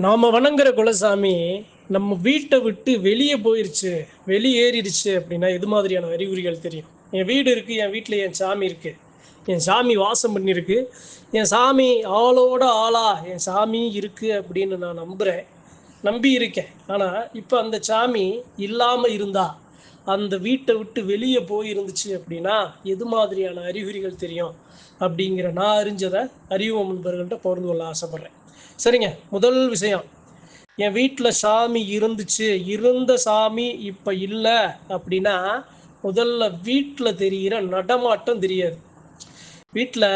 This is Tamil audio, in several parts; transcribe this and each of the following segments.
நாம வணங்குற குலசாமி நம்ம வீட்டை விட்டு வெளியே போயிருச்சு வெளியேறிடுச்சு அப்படின்னா எது மாதிரியான அறிகுறிகள் தெரியும்? என் வீடு இருக்கு என் வீட்டில் என் சாமி இருக்கு. என் சாமி வாசம் பண்ணியிருக்கு என் சாமி ஆளோட ஆளா என் சாமி இருக்கு அப்படின்னு நான் நம்புறேன். நம்பி இருக்கேன். ஆனால் இப்போ அந்த சாமி இல்லாமல் இருந்தா அந்த வீட்டை விட்டு வெளியே போயிருந்துச்சு அப்படின்னா எது மாதிரியான அறிகுறிகள் தெரியும்? அப்படிங்கிற நான் அறிஞ்சதை அறிவு நண்பர்கள்ட்ட பகிர்ந்து கொள்ள ஆசைப்பட்றேன். சரிங்க முதல் விஷயம். என் வீட்டில் சாமி இருந்துச்சு இருந்த சாமி இப்போ இல்லை அப்படின்னா முதல்ல வீட்டில் தெரிகிற நடமாட்டம் தெரியாது. வீட்டில்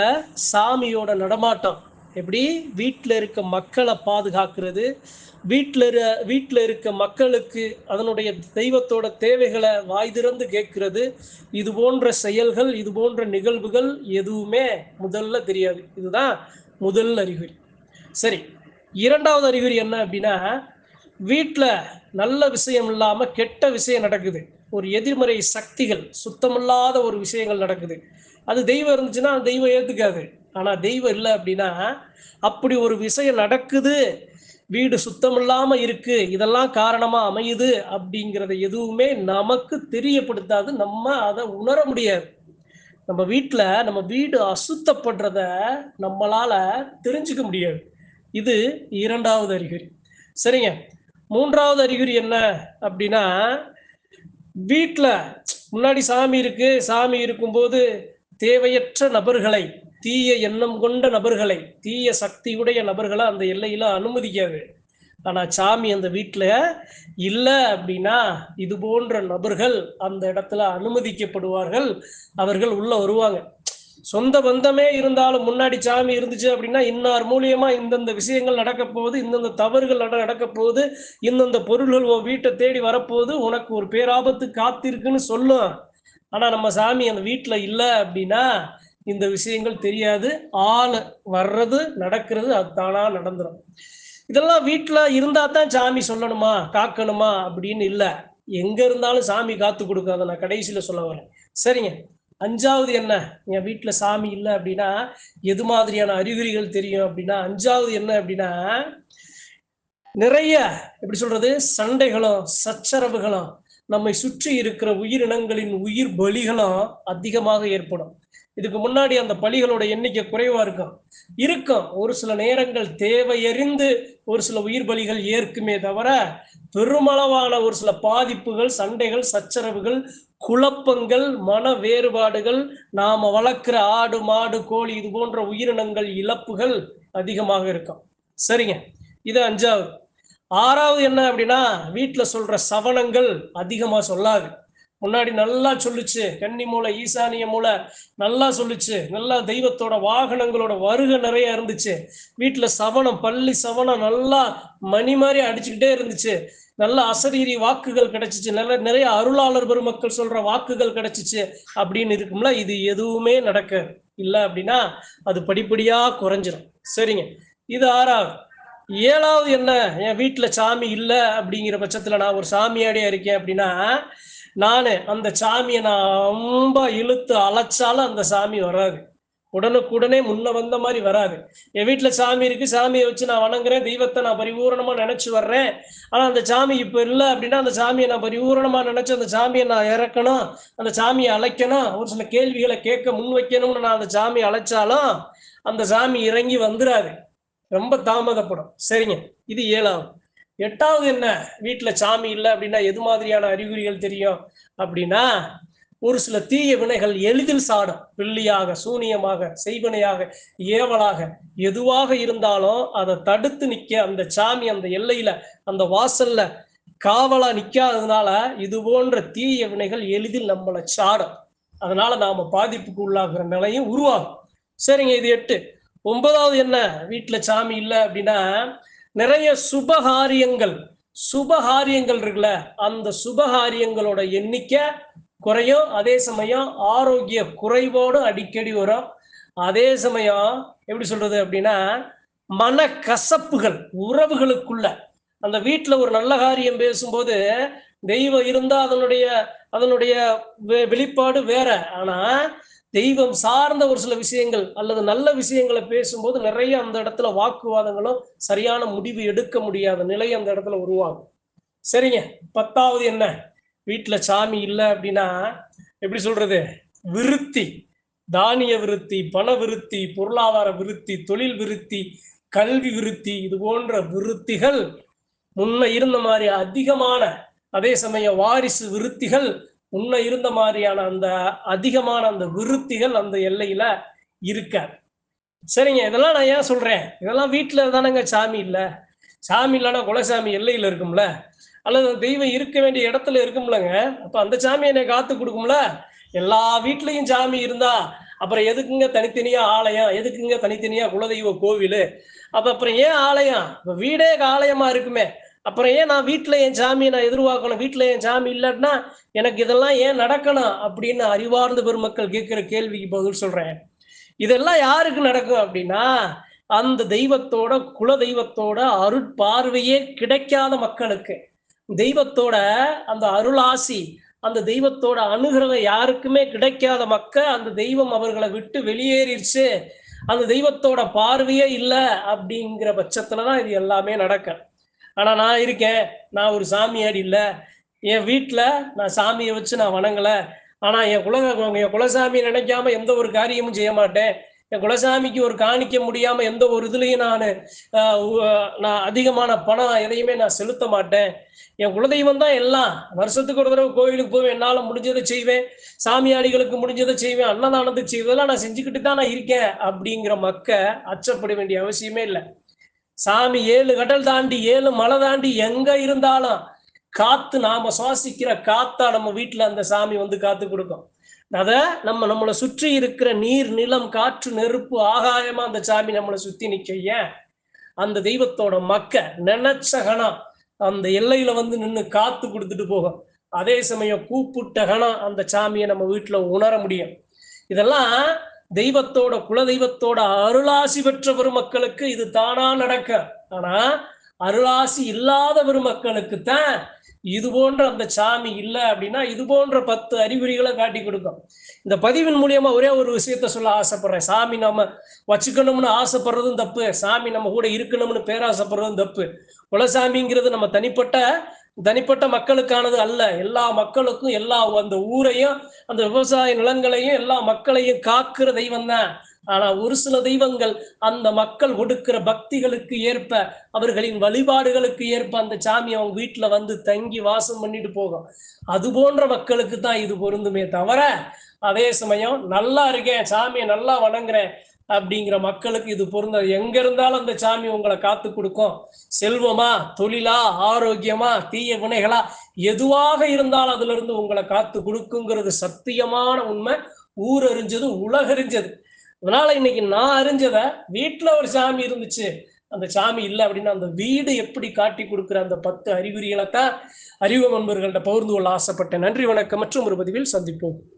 சாமியோட நடமாட்டம். எப்படி? வீட்டில் இருக்க மக்களை பாதுகாக்கிறது. வீட்டில் இரு வீட்டில் இருக்க மக்களுக்கு அதனுடைய தெய்வத்தோட தேவைகளை வாய் திறந்து கேட்கறது. இது போன்ற செயல்கள் இது போன்ற நிகழ்வுகள் எதுவுமே முதல்ல தெரியாது. இதுதான் முதல் அறிகுறி. சரி இரண்டாவது அறிகுறி என்ன அப்படின்னா வீட்டில் நல்ல விஷயம் இல்லாமல் கெட்ட விஷயம் நடக்குது. ஒரு எதிர்மறை சக்திகள் சுத்தமில்லாத ஒரு விஷயங்கள் நடக்குது. அது தெய்வம் இருந்துச்சுன்னா அந்த தெய்வம் ஏற்றுக்காது ஆனால் தெய்வம் இல்லை அப்படின்னா அப்படி ஒரு விஷயம் நடக்குது. வீடு சுத்தமில்லாமல் இருக்கு. இதெல்லாம் காரணமாக அமையுது அப்படிங்கிறத எதுவுமே நமக்கு தெரியப்படுத்தாது. நம்ம அதை உணர முடியாது. நம்ம வீட்டில் நம்ம வீடு அசுத்தப்படுறத நம்மளால தெரிஞ்சுக்க முடியாது. இது இரண்டாவது அறிகுறி. சரிங்க. மூன்றாவது அறிகுறி என்ன அப்படின்னா வீட்டில் முன்னாடி சாமி இருக்கு சாமி இருக்கும்போது தேவையற்ற நபர்களை தீய எண்ணம் கொண்ட நபர்களை தீய சக்தியுடைய நபர்களை அந்த எல்லையில அனுமதிக்காது. ஆனால் சாமி அந்த வீட்டில் இல்லை அப்படின்னா இது போன்ற நபர்கள் அந்த இடத்துல அனுமதிக்கப்படுவார்கள். அவர்கள் உள்ள வருவாங்க. சொந்த பந்தமே இருந்தாலும் முன்னாடி சாமி இருந்துச்சு அப்படின்னா இன்னார் மூலியமா இந்தந்த விஷயங்கள் நடக்க போகுது இந்தந்த தவறுகள் நட நடக்க போகுது இந்தந்த பொருள்கள் உன் வீட்டை தேடி வரப்போகுது உனக்கு ஒரு பேராபத்து காத்திருக்குன்னு சொல்லும். ஆனா நம்ம சாமி அந்த வீட்டில் இல்லை அப்படின்னா இந்த விஷயங்கள் தெரியாது. ஆள் வர்றது நடக்கிறது அது தானா நடந்துடும் இதெல்லாம் வீட்டில் இருந்தா தான் சாமி சொல்லணுமா காக்கணுமா அப்படின்னு இல்லை. எங்க இருந்தாலும் சாமி காத்து கொடுக்காத நான் கடைசியில சொல்ல வரேன். சரிங்க. அஞ்சாவது என்ன? என் வீட்டில் சாமி இல்லை அப்படின்னா எது மாதிரியான அறிகுறிகள் தெரியும் அப்படின்னா அஞ்சாவது என்ன அப்படின்னா நிறைய எப்படி சொல்றது? சண்டைகளும் சச்சரவுகளும் நம்மை சுற்றி இருக்கிற உயிரினங்களின் உயிர் பலிகளும் அதிகமாக ஏற்படும். இதுக்கு முன்னாடி அந்த பலிகளோட எண்ணிக்கை குறைவா இருக்கும். இருக்கும். ஒரு சில நேரங்கள் தேவையறிந்து ஒரு சில உயிர் பலிகள் ஏற்குமே தவிர பெருமளவான ஒரு சில பாதிப்புகள் சண்டைகள் சச்சரவுகள் குழப்பங்கள் மன வேறுபாடுகள் நாம வளர்க்குற ஆடு மாடு கோழி இது போன்ற உயிரினங்கள் இழப்புகள் அதிகமாக இருக்கும். சரிங்க. இது அஞ்சாவது. ஆறாவது என்ன அப்படின்னா வீட்டில் சொல்ற சவணங்கள் அதிகமாக சொல்லாது. முன்னாடி நல்லா சொல்லுச்சு. கன்னி மூளை ஈசானிய மூளை நல்லா சொல்லுச்சு. நல்லா தெய்வத்தோட வாகனங்களோட வருகை நிறைய இருந்துச்சு. வீட்டுல சவனம் பள்ளி சவனம் நல்லா மணி மாதிரி அடிச்சுக்கிட்டே இருந்துச்சு. நல்ல அசரீரி வாக்குகள் கிடைச்சிச்சு. நல்ல நிறைய அருளாளர் பெருமக்கள் சொல்ற வாக்குகள் கிடைச்சிச்சு அப்படின்னு இருக்கும்ல இது எதுவுமே நடக்க இல்லை அப்படின்னா அது படிப்படியா குறைஞ்சிரும். சரிங்க. இது ஆறாவது. ஏழாவது என்ன? என் வீட்டுல சாமி இல்லை அப்படிங்கிற பட்சத்துல நான் ஒரு சாமியாடியா இருக்கேன் அப்படின்னா நான் அந்த சாமியை நான் ரொம்ப இழுத்து அழைச்சாலும் அந்த சாமி வராது. உடனுக்குடனே முன்ன வந்த மாதிரி வராது. என் வீட்டில் சாமி இருக்கு சாமியை வச்சு நான் வணங்குறேன் தெய்வத்தை நான் பரிபூரணமாக நினச்சி வர்றேன். ஆனால் அந்த சாமி இப்போ இல்லை அப்படின்னா அந்த சாமியை நான் பரிபூரணமாக நினச்சி அந்த சாமியை நான் இறக்கணும் அந்த சாமியை அழைக்கணும் ஒரு சில கேள்விகளை கேட்க முன் வைக்கணும்னு நான் அந்த சாமி அழைச்சாலும் அந்த சாமி இறங்கி வந்துடாது ரொம்ப தாமதப்படும். சரிங்க. இது ஏழாவது. எட்டாவது என்ன? வீட்டில் சாமி இல்லை அப்படின்னா எது மாதிரியான அறிகுறிகள் தெரியும்? அப்படின்னா ஒரு சில தீய வினைகள் எளிதில் சாடும். பிள்ளியாக சூனியமாக செய்வினையாக ஏவலாக எதுவாக இருந்தாலும் அதை தடுத்து நிற்க அந்த சாமி அந்த எல்லையில அந்த வாசல்ல காவலா நிற்காததுனால இது போன்ற தீய வினைகள் எளிதில் நம்மளை சாடும். அதனால நாம பாதிப்புக்கு உள்ளாகிற நிலையும் உருவாகும். சரிங்க இது எட்டு. ஒன்பதாவது என்ன? வீட்டுல சாமி இல்லை அப்படின்னா நிறைய சுபகாரியங்கள் சுபகாரியங்கள் இருக்குல்ல அந்த சுபகாரியங்களோட எண்ணிக்கை குறையும். அதே சமயம் ஆரோக்கிய குறைவோடு அடிக்கடி வரும். அதே சமயம் எப்படி சொல்றது அப்படின்னா மன கசப்புகள் உறவுகளுக்குள்ள. அந்த வீட்டுல ஒரு நல்ல காரியம் பேசும்போது தெய்வம் இருந்தா அதனுடைய அதனுடைய வெளிப்பாடு வேற. ஆனா தெய்வம் சார்ந்த ஒரு சில விஷயங்கள் அல்லது நல்ல விஷயங்களை பேசும்போது நிறைய அந்த இடத்துல வாக்குவாதங்களும் சரியான முடிவு எடுக்க முடியாத நிலை அந்த இடத்துல உருவாகும். சரிங்க. பத்தாவது என்ன? வீட்டுல சாமி இல்லை அப்படின்னா எப்படி சொல்றது? விருத்தி. தானிய விருத்தி பண விருத்தி பொருளாதார விருத்தி தொழில் விருத்தி கல்வி விருத்தி இது போன்ற விருத்திகள். முன்ன இருந்த மாதிரி அதிகமான அதே சமயம் வாரிசு விருத்திகள் முன்ன இருந்த மாதிரியான அந்த அதிகமான அந்த விருத்திகள் அந்த எல்லையில இருக்காது சரிங்க இதெல்லாம் நான் ஏன் சொல்றேன்? இதெல்லாம் வீட்டுல தானங்க சாமி இல்லை. சாமி இல்லைன்னா குலசாமி எல்லையில இருக்கும்ல. அல்லது தெய்வம் இருக்க வேண்டிய இடத்துல இருக்கும்லங்க. அப்ப அந்த சாமி என்னை காத்து கொடுக்கும்ல? எல்லா வீட்லயும் சாமி இருந்தா அப்புறம் எதுக்குங்க தனித்தனியா ஆலயம்? எதுக்குங்க தனித்தனியா குலதெய்வ கோவில்? அப்ப அப்புறம் ஏன் ஆலயம்? இப்போ வீடே ஆலயமா இருக்குமே. அப்புறம் ஏன் நான் வீட்டில் என் சாமியை நான் எதிர்பார்க்கணும்? வீட்டில் என் சாமி இல்லைன்னா எனக்கு இதெல்லாம் ஏன் நடக்கணும்? அப்படின்னு அறிவார்ந்த பெருமக்கள் கேட்குற கேள்விக்கு பதில் சொல்கிறேன் இதெல்லாம் யாருக்கு நடக்கும் அப்படின்னா அந்த தெய்வத்தோட குல தெய்வத்தோட அருட்பார்வையே கிடைக்காத மக்களுக்கு. தெய்வத்தோட அந்த அருளாசி அந்த தெய்வத்தோட அனுகிரகம் யாருக்குமே கிடைக்காத மக்கள் அந்த தெய்வம் அவர்களை விட்டு வெளியேறிடுச்சு அந்த தெய்வத்தோட பார்வையே இல்லை அப்படிங்கிற பட்சத்துலதான் இது எல்லாமே நடக்கும். ஆனா நான் இருக்கேன். நான் ஒரு சாமியார் இல்லை. என் வீட்டுல நான் சாமியை வச்சு நான் வணங்கல. ஆனா என் குல என் குலசாமி நினைக்காம எந்த ஒரு காரியமும் செய்ய மாட்டேன். என் குலசாமிக்கு ஒரு காணிக்க முடியாம எந்த ஒரு இதுலயும் நான் நான் அதிகமான பணம் எதையுமே நான் செலுத்த மாட்டேன். என் குலதெய்வம் தான் எல்லாம். வருஷத்துக்கு ஒரு தடவை கோயிலுக்கு போவேன். என்னால முடிஞ்சதை செய்வேன். சாமியாடிகளுக்கு முடிஞ்சதை செய்வேன். அன்னதானத்துக்கு செய்வதெல்லாம் நான் செஞ்சுக்கிட்டு தான் நான் இருக்கேன் அப்படிங்கிற மக்க அச்சப்பட வேண்டிய அவசியமே இல்லை. சாமி ஏழு கடல் தாண்டி ஏழு மலை தாண்டி எங்க இருந்தாலும் காத்து நாம சுவாசிக்கிற காத்தா நம்ம வீட்டுல அந்த சாமி வந்து காத்து கொடுக்கும். அத நம்ம நம்மளை சுற்றி இருக்கிற நீர் நிலம் காற்று நெருப்பு ஆகாயமா அந்த சாமி நம்மளை சுத்தி நிக்க ஏன்? அந்த தெய்வத்தோட மக்க நினைச்ச அந்த எல்லையில வந்து நின்று காத்து கொடுத்துட்டு போகும். அதே சமயம் கூப்பிட்ட அந்த சாமியை நம்ம வீட்டுல உணர முடியும். இதெல்லாம் தெய்வத்தோட குல தெய்வத்தோட அருளாசி பெற்ற பெருமக்களுக்கு இது தானா நடக்க. ஆனா அருளாசி இல்லாத பெருமக்களுக்கு தான் இது போன்ற அந்த சாமி இல்லை அப்படின்னா இது போன்ற பத்து அறிகுறிகளை காட்டி கொடுக்கும். இந்த பதிவின் மூலியமா ஒரே ஒரு விஷயத்த சொல்ல ஆசைப்படுறேன். சாமி நம்ம வச்சுக்கணும்னு ஆசைப்படுறதும் தப்பு. சாமி நம்ம கூட இருக்கணும்னு பேராசைப்படுறதும் தப்பு. குலசாமிங்கிறது நம்ம தனிப்பட்ட தனிப்பட்ட மக்களுக்கானது அல்ல. எல்லா மக்களுக்கும் எல்லா அந்த ஊரையும் அந்த விவசாய நிலங்களையும் எல்லா மக்களையும் காக்குற தெய்வம் தான். ஆனா ஒரு சில தெய்வங்கள் அந்த மக்கள் கொடுக்கிற பக்திகளுக்கு ஏற்ப அவர்களின் வழிபாடுகளுக்கு ஏற்ப அந்த சாமி அவங்க வீட்டுல வந்து தங்கி வாசம் பண்ணிட்டு போகும். அது போன்ற மக்களுக்கு தான் இது பொருந்துமே தவிர அதே சமயம் நல்லா இருக்கேன் சாமியை நல்லா வணங்குறேன் அப்படிங்கிற மக்களுக்கு இது பொருந்தாது. எங்க இருந்தாலும் அந்த சாமி உங்களை காத்து கொடுக்கும். செல்வமா தொழிலா ஆரோக்கியமா தீய வினைகளா எதுவாக இருந்தாலும் அதுல இருந்து உங்களை காத்து கொடுக்குங்கிறது சத்தியமான உண்மை. ஊர் அறிஞ்சது. உலகறிஞ்சது அதனால இன்னைக்கு நான் அறிஞ்சத வீட்டுல ஒரு சாமி இருந்துச்சு. அந்த சாமி இல்லை அப்படின்னா அந்த வீடு எப்படி காட்டி கொடுக்குற அந்த பத்து அறிகுறிகளைத்தான் அறிவு நண்பர்கள்ட்ட பகிர்ந்து கொள்ள ஆசைப்பட்டேன். நன்றி வணக்கம். மற்றும் ஒரு பதிவில் சந்திப்போம்.